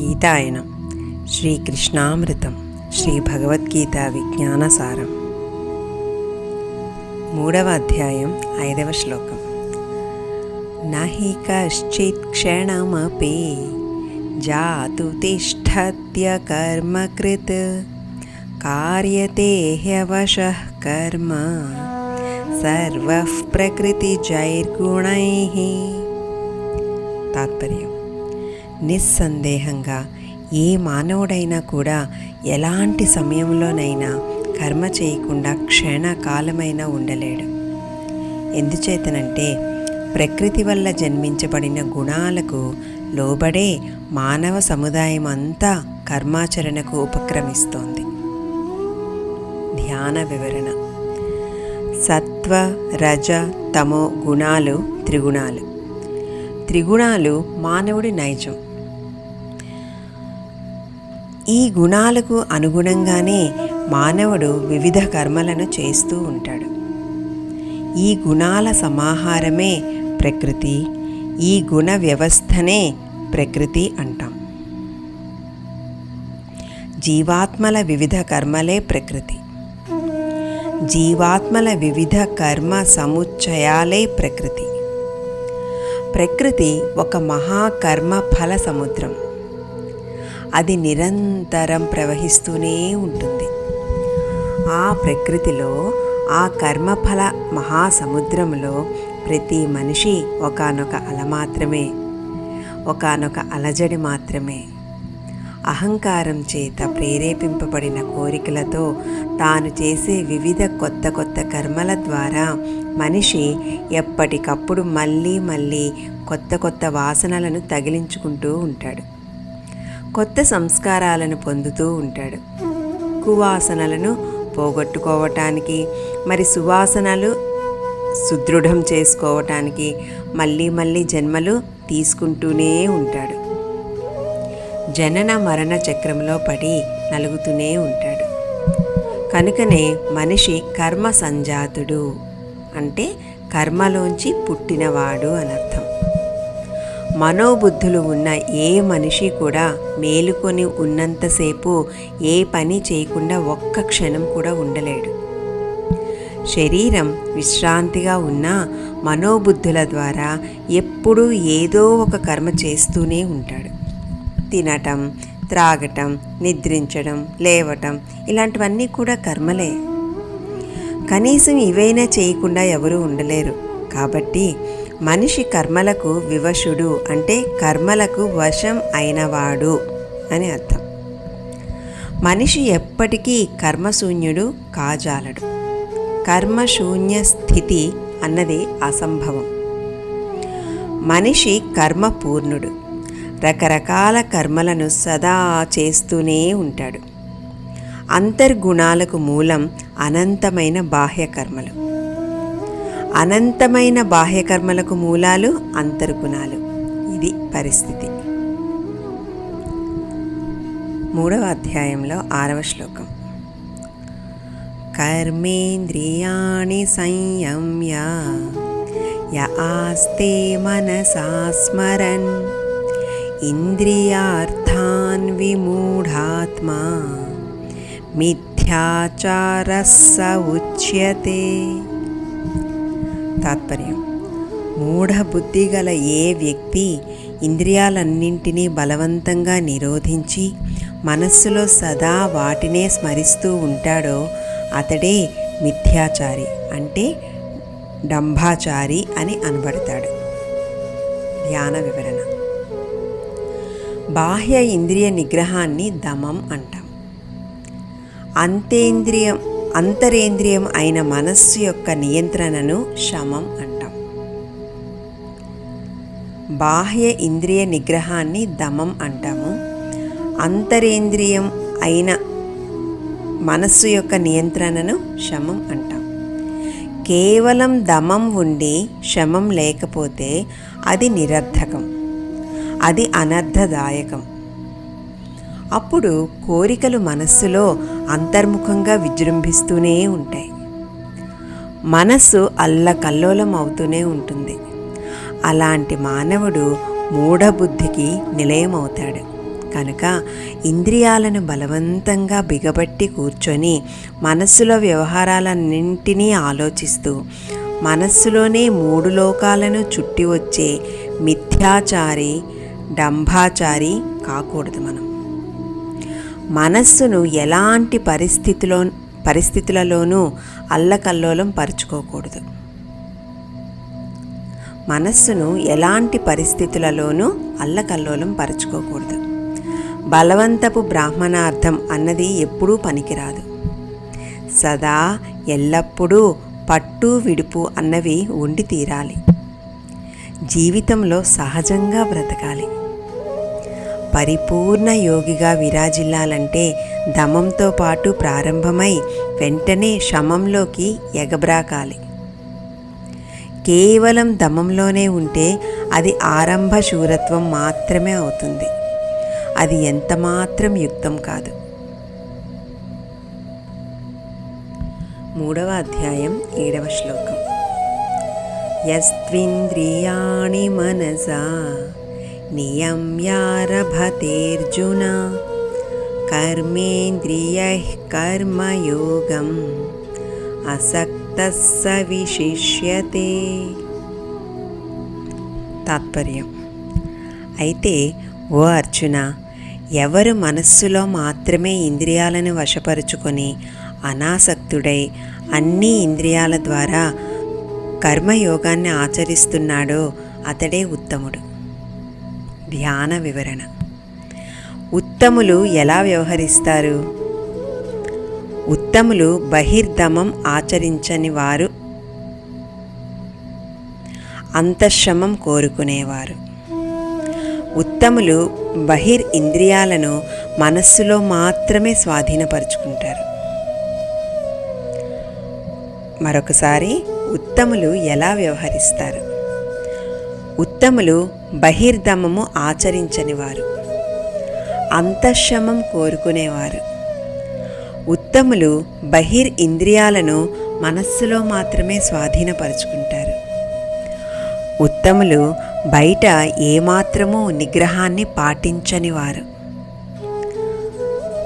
గీతాయనం శ్రీకృష్ణామృతం శ్రీ భగవద్గీత విజ్ఞానసారం మూడవ అధ్యాయం ఐదవ శ్లోకం నహి కశ్చిత్ క్షణమపి జాతు తిష్టత్య కర్మకృత్ కార్యతే హ్యవశ కర్మ సర్వ ప్రకృతిజైర్గుణై తాత్పర్యం నిస్సందేహంగా ఏ మానవుడైనా కూడా ఎలాంటి సమయంలోనైనా కర్మ చేయకుండా క్షణకాలమైనా ఉండలేడు. ఎందుచేతనంటే ప్రకృతి వల్ల జన్మించబడిన గుణాలకు లోబడే మానవ సముదాయం అంతా కర్మాచరణకు ఉపక్రమిస్తోంది. ధ్యాన వివరణ. సత్వ రజ తమో గుణాలు త్రిగుణాలు. త్రిగుణాలు మానవుడి నైజం. ఈ గుణాలకు అనుగుణంగానే మానవుడు వివిధ కర్మలను చేస్తూ ఉంటాడు. ఈ గుణాల సమాహారమే ప్రకృతి ఈ గుణ వ్యవస్థనే ప్రకృతి అంటాం. జీవాత్మల వివిధ కర్మలే ప్రకృతి. జీవాత్మల వివిధ కర్మ సముచ్చయాలే ప్రకృతి. ప్రకృతి ఒక మహాకర్మ ఫల సముద్రం. అది నిరంతరం ప్రవహిస్తూనే ఉంటుంది. ఆ ప్రకృతిలో ఆ కర్మఫల మహాసముద్రంలో ప్రతి మనిషి ఒకనొక అల మాత్రమే ఒకనొక అలజడి మాత్రమే. అహంకారం చేత ప్రేరేపింపబడిన కోరికలతో తాను చేసే వివిధ కొత్త కొత్త కర్మల ద్వారా మనిషి ఎప్పటికప్పుడు మళ్ళీ మళ్ళీ కొత్త కొత్త వాసనలను తగిలించుకుంటూ ఉంటాడు. కొత్త సంస్కారాలను పొందుతూ ఉంటాడు. కువాసనలను పోగొట్టుకోవటానికి మరి సువాసనలు సుదృఢం చేసుకోవటానికి మళ్ళీ మళ్ళీ జన్మలు తీసుకుంటూనే ఉంటాడు. జనన మరణ చక్రంలో పడి నలుగుతూనే ఉంటాడు. కనుకనే మనిషి కర్మ సంజాతుడు అంటే కర్మలోంచి పుట్టినవాడు అనర్థం. మనోబుద్ధులు ఉన్న ఏ మనిషి కూడా మేలుకొని ఉన్నంతసేపు ఏ పని చేయకుండా ఒక్క క్షణం కూడా ఉండలేడు. శరీరం విశ్రాంతిగా ఉన్న మనోబుద్ధుల ద్వారా ఎప్పుడూ ఏదో ఒక కర్మ చేస్తూనే ఉంటాడు. తినటం త్రాగటం నిద్రించడం లేవటం ఇలాంటివన్నీ కూడా కర్మలే. కనీసం ఇవైనా చేయకుండా ఎవరూ ఉండలేరు. కాబట్టి మనిషి కర్మలకు వివశుడు అంటే కర్మలకు వశం అయినవాడు అని అర్థం. మనిషి ఎప్పటికీ కర్మశూన్యుడు కాజాలడు. కర్మశూన్య స్థితి అన్నది అసంభవం. మనిషి కర్మపూర్ణుడు. రకరకాల కర్మలను సదా చేస్తూనే ఉంటాడు. అంతర్గుణాలకు మూలం అనంతమైన బాహ్య కర్మలు అనంతమైన బాహ్యకర్మలకు మూలాలు అంతర్గుణాలు. ఇది పరిస్థితి. మూడవ అధ్యాయంలో ఆరవ శ్లోకం. కర్మేంద్రియాణి సంయమ్య య ఆస్తే మనసా స్మరన్ ఇంద్రియార్థాన్ విమూఢాత్మా మిథ్యాచారస్స ఉచ్యతే. తాత్పర్యం. మూఢబుద్ధి గల ఏ వ్యక్తి ఇంద్రియాలన్నింటినీ బలవంతంగా నిరోధించి మనస్సులో సదా వాటినే స్మరిస్తూ ఉంటాడో అతడే మిథ్యాచారి అంటే డంభాచారి అని అనబడతాడు. ధ్యాన వివరణ. బాహ్య ఇంద్రియ నిగ్రహాన్ని దమం అంటాం. అంతేంద్రియం అంతరేంద్రియం అయిన మనస్సు యొక్క నియంత్రణను శమం అంటాం. బాహ్య ఇంద్రియ నిగ్రహాన్ని దమం అంటాము. అంతరేంద్రియం అయిన మనస్సు యొక్క నియంత్రణను శమం అంటాం. కేవలం దమం ఉండి శమం లేకపోతే అది నిరర్ధకం. అది అనర్థదాయకం అప్పుడు కోరికలు మనస్సులో అంతర్ముఖంగా విజృంభిస్తూనే ఉంటాయి. మనస్సు అల్లకల్లోలం అవుతూనే ఉంటుంది. అలాంటి మానవుడు మూఢబుద్ధికి నిలయమవుతాడు. కనుక ఇంద్రియాలను బలవంతంగా బిగబట్టి కూర్చొని మనస్సులో వ్యవహారాలన్నింటినీ ఆలోచిస్తూ మనస్సులోనే మూడు లోకాలను చుట్టి వచ్చే మిథ్యాచారి డంభాచారి కాకూడదు మనం. మనస్సును ఎలాంటి పరిస్థితిలో పరిస్థితులలోనూ అల్లకల్లోలం పరుచుకోకూడదు. మనస్సును ఎలాంటి పరిస్థితులలోనూ అల్లకల్లోలం పరుచుకోకూడదు. బలవంతపు బ్రాహ్మణార్థం అన్నది ఎప్పుడూ పనికిరాదు. సదా ఎల్లప్పుడూ పట్టు విడుపు అన్నవి ఉండి తీరాలి. జీవితంలో సహజంగా బ్రతకాలి. పరిపూర్ణ యోగిగా విరాజిల్లాలంటే దమంతో పాటు ప్రారంభమై వెంటనే శమంలోకి ఎగబ్రాకాలి. కేవలం దమంలోనే ఉంటే అది ఆరంభ శూరత్వం మాత్రమే అవుతుంది. అది ఎంతమాత్రం యుక్తం కాదు. మూడవ అధ్యాయం ఏడవ శ్లోకం. యస్త్వింద్రియాణి మనసా నియమ్యారభతేర్జున కర్మేంద్రియ కర్మయోగం అసక్తः విశిష్యతే తాత్పర్యం అయితే ఓ అర్జున ఎవరు మనస్సులో మాత్రమే ఇంద్రియాలను వశపరుచుకొని అనాసక్తుడై అన్ని ఇంద్రియాల ద్వారా కర్మయోగాన్ని ఆచరిస్తున్నాడో అతడే ఉత్తముడు. ధ్యాన వివరణ. ఉత్తములు ఎలా వ్యవహరిస్తారు? ఉత్తములు బహిర్దమం ఆచరించని వారు. అంతఃశ్రమం కోరుకునేవారు. ఉత్తములు బహిర్ ఇంద్రియాలను మనస్సులో మాత్రమే స్వాధీనపరుచుకుంటారు. మరొకసారి ఉత్తములు ఎలా వ్యవహరిస్తారు? ఉత్తములు బహిర్ధమము ఆచరించనివారు. అంతఃశమం కోరుకునేవారు. ఉత్తములు బహిర్ ఇంద్రియాలను మనస్సులో మాత్రమే స్వాధీనపరుచుకుంటారు. ఉత్తములు బయట ఏమాత్రము నిగ్రహాన్ని పాటించని వారు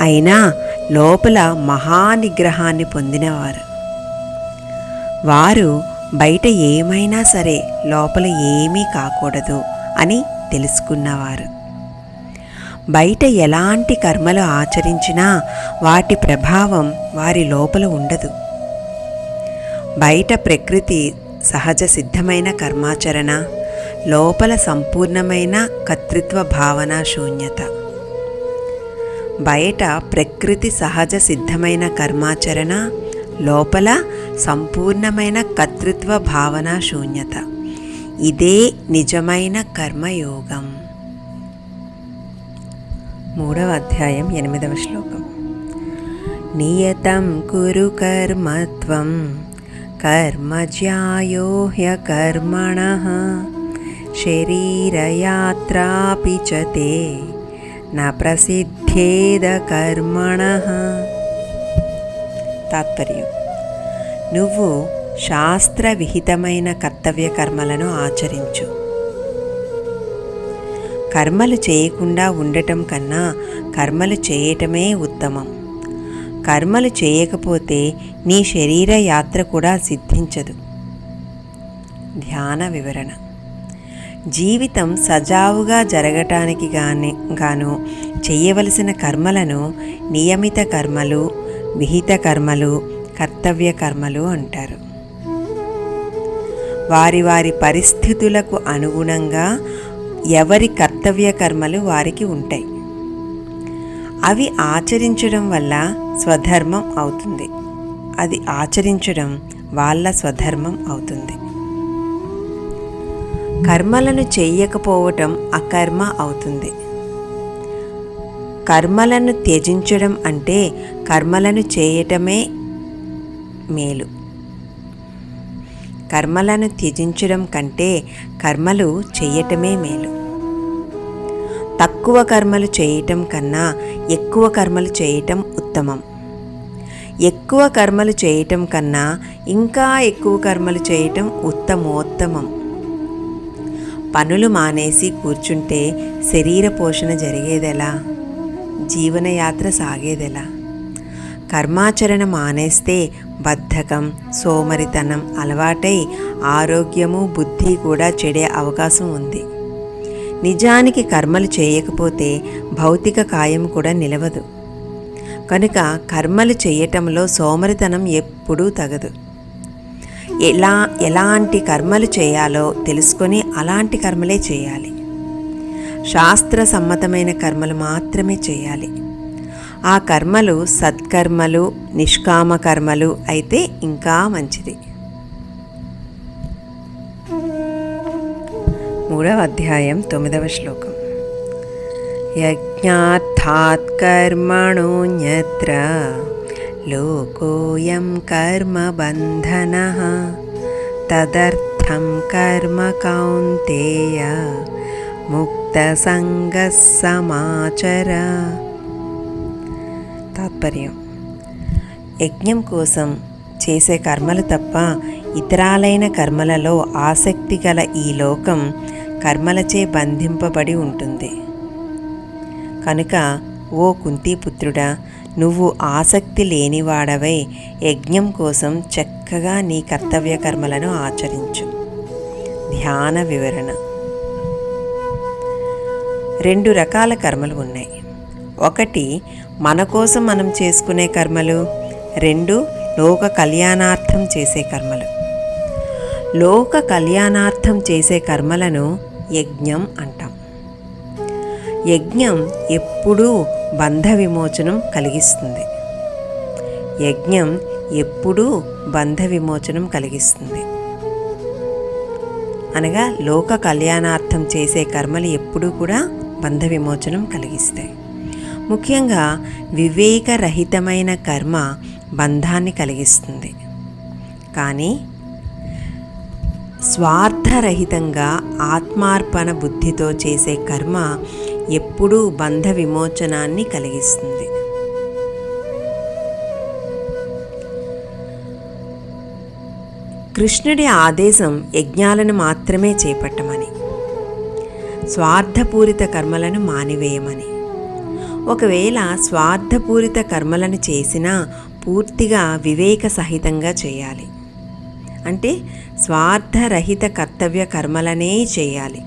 అయినా లోపల మహానిగ్రహాన్ని పొందినవారు. వారు బయట ఏమైనా సరే లోపల ఏమీ కాకూడదు అని తెలుసుకున్నవారు. బయట ఎలాంటి కర్మలు ఆచరించినా వాటి ప్రభావం వారి లోపల ఉండదు. బయట ప్రకృతి సహజ సిద్ధమైన కర్మాచరణ లోపల సంపూర్ణమైన కర్తృత్వ భావన శూన్యత. బయట ప్రకృతి సహజ సిద్ధమైన కర్మాచరణ లోపల సంపూర్ణమైన కర్తృత్వ భావన శూన్యత. ఇదే నిజమైన కర్మయోగం. మూడవ అధ్యాయం ఎనిమిదవ శ్లోకం. నియతం కురు కర్మత్వం కర్మజ్యాయో కర్మణ శరీరయాత్రాపి చ తే న ప్రసిద్ధేద కర్మణ. తాత్పర్యం. నువ్వు శాస్త్ర విహితమైన కర్తవ్య కర్మలను ఆచరించు. కర్మలు చేయకుండా ఉండటం కన్నా కర్మలు చేయటమే ఉత్తమం. కర్మలు చేయకపోతే నీ శరీర యాత్ర కూడా సిద్ధించదు. ధ్యాన వివరణ. జీవితం సజావుగా జరగటానికి గాని గాను చేయవలసిన కర్మలను నియమిత కర్మలు విహిత కర్మలు కర్తవ్య కర్మలు అంటారు. వారి వారి పరిస్థితులకు అనుగుణంగా ఎవరి కర్తవ్య కర్మలు వారికి ఉంటాయి. అవి ఆచరించడం వల్ల స్వధర్మం అవుతుంది. అది ఆచరించడం వాళ్ళ స్వధర్మం అవుతుంది. కర్మలను చేయకపోవటం అకర్మ అవుతుంది. కర్మలను త్యజించడం అంటే కర్మలను చేయటమే మేలు. కర్మలను త్యజించడం కంటే కర్మలు చేయటమే మేలు. తక్కువ కర్మలు చేయటం కన్నా ఎక్కువ కర్మలు చేయటం ఉత్తమం. ఎక్కువ కర్మలు చేయటం కన్నా ఇంకా ఎక్కువ కర్మలు చేయటం ఉత్తమోత్తమం. పనులు మానేసి కూర్చుంటే శరీర పోషణ జరిగేదెలా? జీవనయాత్ర సాగేదెలా? కర్మాచరణ మానేస్తే బద్ధకం సోమరితనం అలవాటై ఆరోగ్యము బుద్ధి కూడా చెడే అవకాశం ఉంది. నిజానికి కర్మలు చేయకపోతే భౌతిక కాయం కూడా నిలవదు. కనుక కర్మలు చేయటంలో సోమరితనం ఎప్పుడూ తగదు. ఎలా ఎలాంటి కర్మలు చేయాలో తెలుసుకొని అలాంటి కర్మలే చేయాలి. శాస్త్ర సమ్మతమైన కర్మలు మాత్రమే చేయాలి. ఆ కర్మలు సత్కర్మలు నిష్కామ కర్మలు అయితే ఇంకా మంచిది. మూడవ అధ్యాయం తొమ్మిదవ శ్లోకం. యజ్ఞార్థాత్ కర్మణోన్యత్ర లోకోయం కర్మ బంధన తదర్థం కర్మ కౌంతేయ ముక్త సమాచర తాత్పర్యం. యజ్ఞం కోసం చేసే కర్మలు తప్ప ఇతరాలైన కర్మలలో ఆసక్తి గల ఈ లోకం కర్మలచే బంధింపబడి ఉంటుంది. కనుక ఓ కుంతీపుత్రుడా నువ్వు ఆసక్తి లేనివాడవై యజ్ఞం కోసం చక్కగా నీ కర్తవ్య కర్మలను ఆచరించు. ధ్యాన వివరణ. రెండు రకాల కర్మలు ఉన్నాయి. ఒకటి మన కోసం మనం చేసుకునే కర్మలు. రెండు లోక కళ్యాణార్థం చేసే కర్మలు. లోక కళ్యాణార్థం చేసే కర్మలను యజ్ఞం అంటాం. యజ్ఞం ఎప్పుడూ బంధ విమోచనం కలిగిస్తుంది. యజ్ఞం ఎప్పుడూ బంధ విమోచనం కలిగిస్తుంది. అనగా లోక కళ్యాణార్థం చేసే కర్మలు ఎప్పుడూ కూడా బంధ విమోచనం కలిగిస్తాయి ముఖ్యంగా వివేకరహితమైన కర్మ బంధాన్ని కలిగిస్తుంది. కానీ స్వార్థరహితంగా ఆత్మార్పణ బుద్ధితో చేసే కర్మ ఎప్పుడూ బంధ విమోచనాన్ని కలిగిస్తుంది. కృష్ణుడి ఆదేశం యజ్ఞాలను మాత్రమే చేపట్టమని. స్వార్థపూరిత కర్మలను మానివేయమని. ఒకవేళ స్వార్థపూరిత కర్మలను చేసినా పూర్తిగా వివేక సహితంగా చేయాలి. అంటే స్వార్థరహిత కర్తవ్య కర్మలనే చేయాలి.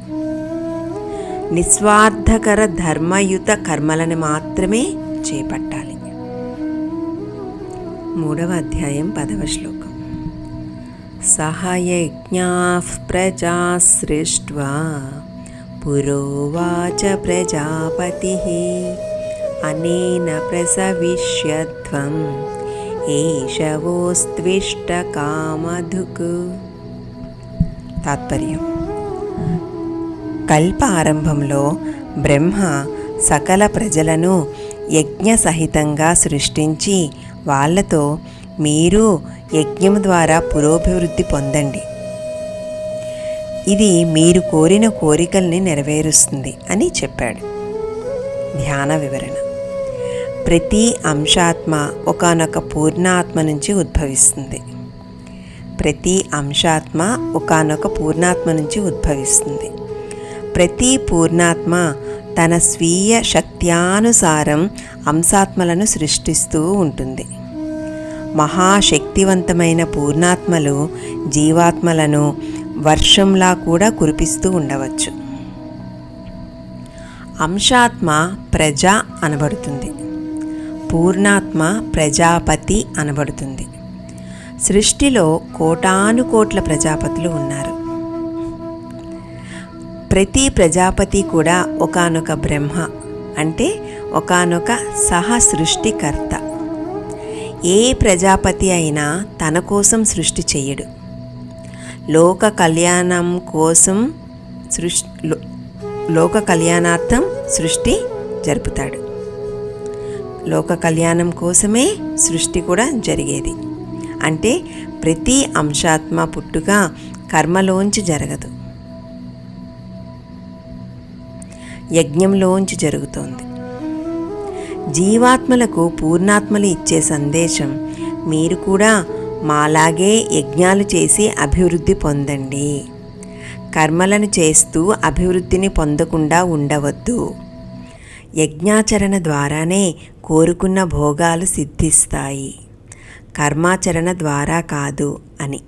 నిస్వార్థకర ధర్మయుత కర్మలను మాత్రమే చేపట్టాలి. మూడవ అధ్యాయం పదవ శ్లోకం. సహయజ్ఞా ప్రజా సృష్ట్వా పురోవాచ ప్రజాపతి అనేన ప్రసవిష్యధ్వం ఏషవోస్త్విష్టకామధుక్. తాత్పర్యం. కల్ప ఆరంభంలో బ్రహ్మ సకల ప్రజలను యజ్ఞ సహితంగా సృష్టించి వాళ్ళతో మీరు యజ్ఞం ద్వారా పురోభివృద్ధి పొందండి. ఇది మీరు కోరిన కోరికల్ని నెరవేరుస్తుంది అని చెప్పాడు. ధ్యాన వివరణ. ప్రతి అంశాత్మ ఒకనొక పూర్ణాత్మ నుంచి ఉద్భవిస్తుంది. ప్రతి అంశాత్మ ఒకనొక పూర్ణాత్మ నుంచి ఉద్భవిస్తుంది. ప్రతి పూర్ణాత్మ తన స్వీయ శక్త్యానుసారం అంశాత్మలను సృష్టిస్తూ ఉంటుంది. మహాశక్తివంతమైన పూర్ణాత్మలు జీవాత్మలను వర్షంలా కూడా కురిపిస్తూ ఉండవచ్చు. అంశాత్మ ప్రజ అనబడుతుంది. పూర్ణాత్మ ప్రజాపతి అనబడుతుంది. సృష్టిలో కోటాను కోట్ల ప్రజాపతులు ఉన్నారు. ప్రతి ప్రజాపతి కూడా ఒకనొక బ్రహ్మ అంటే ఒకనొక సహ సృష్టికర్త ఏ ప్రజాపతి అయినా తన కోసం సృష్టి చేయడు. లోక కళ్యాణం కోసం సృష్టి లోక కళ్యాణార్థం సృష్టి జరుపుతాడు. లోక కళ్యాణం కోసమే సృష్టి కూడా జరిగేది. అంటే ప్రతి అంశాత్మ పుట్టుక కర్మలోంచి జరగదు. యజ్ఞంలోంచి జరుగుతోంది. జీవాత్మలకు పూర్ణాత్మలు ఇచ్చే సందేశం మీరు కూడా మాలాగే యజ్ఞాలు చేసి అభివృద్ధి పొందండి. కర్మలను చేస్తూ అభివృద్ధిని పొందకుండా ఉండవద్దు. యజ్ఞాచరణ ద్వారానే కోరుకున్న భోగాలు సిద్ధిస్తాయి. కర్మాచరణ ద్వారా కాదు అని.